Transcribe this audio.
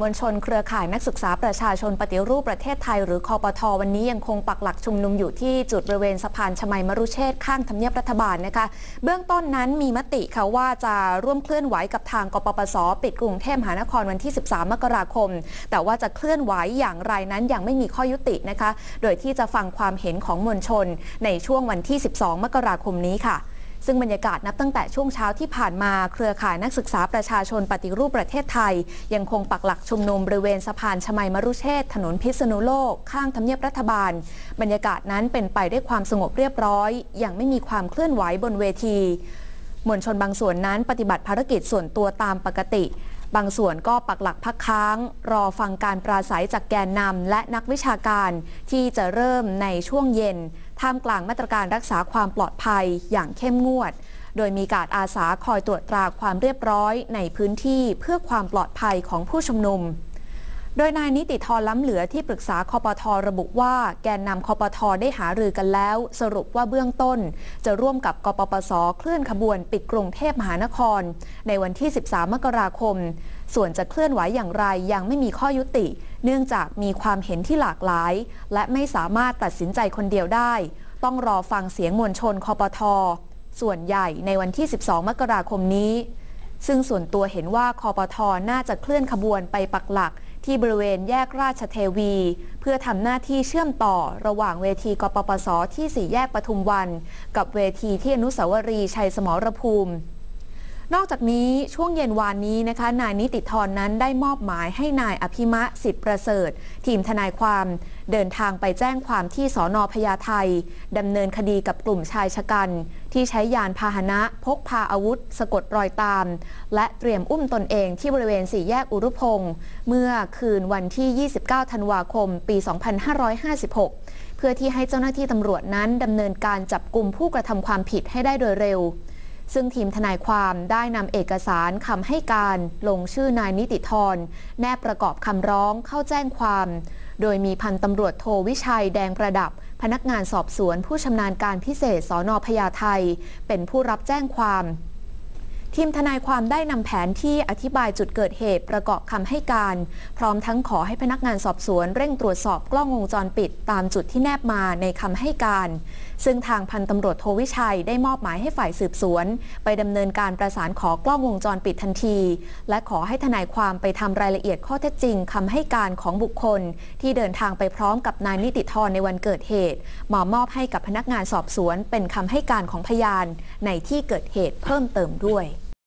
มวลชนเครือข่ายนักศึกษาประชาชนปฏิรูปประเทศไทย หรือคอปทอวันนี้ยังคงปักหลักชุมนุมอยู่ที่จุดบริเวณสะพานชมัยมรุเชษข้างทำเนียบรัฐบาลนะคะ เบื้องต้นนั้นมีมติค่ะว่าจะร่วมเคลื่อนไหวกับทางกปปส ปิดกรุงเทพมหานครวันที่ 13 มกราคม แต่ว่าจะเคลื่อนไหวอย่างไรนั้นยังไม่มีข้อยุตินะคะ โดยที่จะฟังความเห็นของมวลชนในช่วงวันที่ 12 มกราคมนี้ค่ะ ซึ่งบรรยากาศนับตั้งแต่ช่วงเช้าที่ผ่านมาเครือข่ายนักศึกษาประชาชนปฏิรูปประเทศไทย ยังคงปักหลักชุมนุมบริเวณสะพานชมัยมรุเชษถนนพิษณุโลก ข้างทำเนียบรัฐบาล บรรยากาศนั้นเป็นไปด้วยความสงบเรียบร้อย ยังไม่มีความเคลื่อนไหวบนเวที มวลชนบางส่วนนั้นปฏิบัติภารกิจส่วนตัวตามปกติบางส่วนก็ปักหลักพักค้าง รอฟังการปราศัยจากแกนนำและนักวิชาการที่จะเริ่มในช่วงเย็น ท่ามกลางมาตรการรักษาความปลอดภัยอย่างเข้มงวด โดยมีการอาสาคอยตรวจตราความเรียบร้อยในพื้นที่เพื่อความปลอดภัยของผู้ชุมนุม โดยนายนิติธรล้ำเหลือที่ปรึกษาคอปทอระบุว่าแกนนำคอปทอได้หารือกันแล้ว สรุปว่าเบื้องต้น จะร่วมกับกปปสเคลื่อนขบวนปิดกรุงเทพมหานคร ในวันที่ 13 มกราคม ส่วนจะเคลื่อนไหวอย่างไรยังไม่มีข้อยุติ เนื่องจากมีความเห็นที่หลากหลาย และไม่สามารถตัดสินใจคนเดียวได้ ต้องรอฟังเสียงมวลชนคอปทอส่วนใหญ่ในวันที่ 12 มกราคมนี้ ซึ่งส่วนตัวเห็นว่าคอปทอน่าจะเคลื่อนขบวนไปปักหลักที่บริเวณแยกราชเทวี เพื่อทำหน้าที่เชื่อมต่อระหว่างเวทีกปปสที่สี่แยกปทุมวัน กับเวทีที่อนุสาวรีย์ชัยสมรภูมิ นอกจากนี้ช่วงเย็นวานนี้นะคะ นายนิติธรนั้นได้มอบหมายให้นายอภิมะสิทธิประเสริฐ ทีมทนายความเดินทางไปแจ้งความที่สอนอพญาไทดำเนินคดีกับกลุ่มชายชะกัน ที่ใช้ยานพาหนะพกพาอาวุธ สะกดรอยตาม และเตรียมอุ้มตนเองที่บริเวณสี่แยกอุรุพงศ์เมื่อคืนวันที่ 29 ธันวาคม ปี 2556 เพื่อที่ให้เจ้าหน้าที่ตำรวจนั้นดำเนินการจับกลุ่มผู้กระทำความผิดให้ได้โดยเร็ว ซึ่งทีมทนายความได้นำเอกสารคำให้การลงชื่อนายนิติธร แนบประกอบคำร้องเข้าแจ้งความ โดยมีพันตำรวจโทวิชัยแดงประดับ พนักงานสอบสวนผู้ชำนาญการพิเศษสอนอพญาไทเป็นผู้รับแจ้งความ ทีมทนายความได้นำแผนที่อธิบายจุดเกิดเหตุประกอบคำให้การ พร้อมทั้งขอให้พนักงานสอบสวนเร่งตรวจสอบกล้องวงจรปิด ตามจุดที่แนบมาในคำให้การ ซึ่งทางพันตำรวจโทวิชัยได้มอบหมายให้ฝ่ายสืบสวน ไปดำเนินการประสานขอกล้องวงจรปิดทันที และขอให้ทนายความไปทำรายละเอียดข้อเท็จจริงคำให้การของบุคคล ที่เดินทางไปพร้อมกับนายนิติธรในวันเกิดเหตุมามอบให้กับพนักงานสอบสวน เป็นคำให้การของพยานในที่เกิดเหตุเพิ่มเติมด้วย